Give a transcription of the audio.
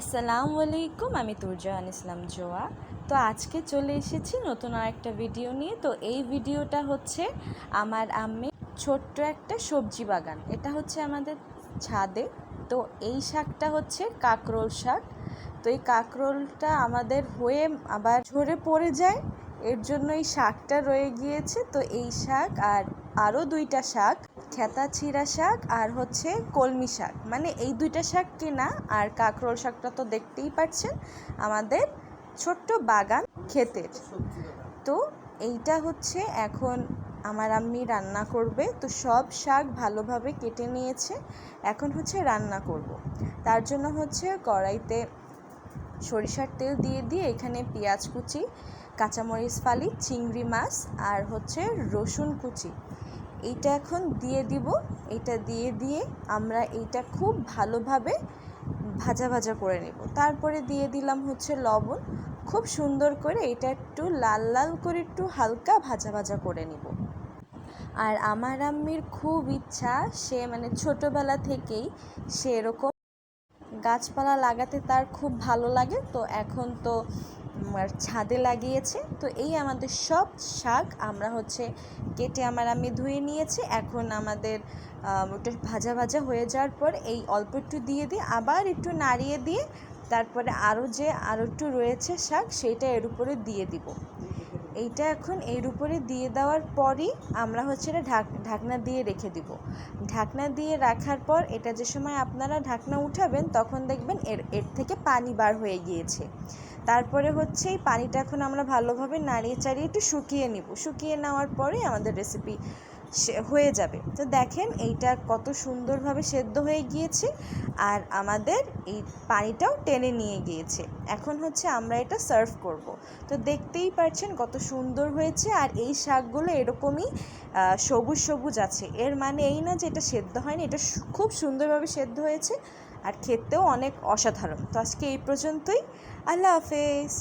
আসসালামু আলাইকুম আমি তুরজাহান ইসলাম জোয়া। তো আজকে চলে এসেছি নতুন আর একটা ভিডিও নিয়ে। তো এই ভিডিওটা হচ্ছে আমার আম্মি ছোট্ট একটা সবজি বাগান। এটা হচ্ছে আমাদের ছাদে। তো এই শাকটা হচ্ছে কাকরোল শাক। তো এই কাকরোলটা আমাদের হয়ে আবার ঝরে পড়ে যায়। এর জন্য এই শাকটা রয়ে গিয়েছে। তো এই শাক আর আরও দুইটা শাক। খেতা, ছিঁড়া শাক আর হচ্ছে কলমি শাক। মানে এই দুইটা শাক কেনা আর কাকরোল শাকটা তো দেখতেই পাচ্ছেন আমাদের ছোট্ট বাগান ক্ষেতের। তো এইটা হচ্ছে এখন আমার আম্মি রান্না করবে। তো সব শাক ভালোভাবে কেটে নিয়েছে। এখন হচ্ছে রান্না করব। তার জন্য হচ্ছে কড়াইতে সরিষার তেল দিয়ে দিয়ে এখানে পেঁয়াজ কুচি, কাঁচামরিচ ফালি, চিংড়ি মাছ আর হচ্ছে রসুন কুচি। এইটা এখন দিয়ে দিব। এটা দিয়ে দিয়ে আমরা এইটা খুব ভালোভাবে ভাজা ভাজা করে নেব। তারপরে দিয়ে দিলাম হচ্ছে লবণ। খুব সুন্দর করে এটা একটু লাল লাল করে একটু হালকা ভাজা ভাজা করে নিব। আর আমার আম্মির খুব ইচ্ছা, সে মানে ছোটোবেলা থেকেই সে এরকম গাছপালা লাগাতে তার খুব ভালো লাগে। তো এখন তো ছাদে লাগিয়েছে। তো এই আমাদের সব শাক আমরা হচ্ছে কেটে আমার আমি ধুয়ে নিয়েছি। এখন আমাদের ওটা ভাজা ভাজা হয়ে যাওয়ার পর এই অল্প একটু দিয়ে দিয়ে আবার একটু নাড়িয়ে দিয়ে তারপরে আরও যে আরও একটু রয়েছে শাক সেটা এর উপরে দিয়ে দিব। এইটা এখন এর উপরে দিয়ে দেওয়ার পরই আমরা হচ্ছে এটা ঢাক, ঢাকনা দিয়ে রেখে দিব। ঢাকনা দিয়ে রাখার পর এটা যে সময় আপনারা ঢাকনা উঠাবেন তখন দেখবেন এর এর থেকে পানি বার হয়ে গিয়েছে। তারপরে হচ্ছে এই পানিটা এখন আমরা ভালোভাবে নাড়িয়ে চাড়িয়ে একটু শুকিয়ে নিব। শুকিয়ে নেওয়ার পরে আমাদের রেসিপি হয়ে যাবে। তো দেখেন এইটা কত সুন্দরভাবে সেদ্ধ হয়ে গিয়েছে আর আমাদের এই পানিটাও টেনে নিয়ে গিয়েছে। এখন হচ্ছে আমরা এটা সার্ভ করব। তো দেখতেই পাচ্ছেন কত সুন্দর হয়েছে আর এই শাকগুলো এরকমই সবুজ সবুজ আছে। এর মানে এই না যে এটা সেদ্ধ হয়নি, এটা খুব সুন্দরভাবে সেদ্ধ হয়েছে আর খেতেও অনেক অসাধারণ। তো আজকে এই পর্যন্তই। আল্লাহ হাফেজ।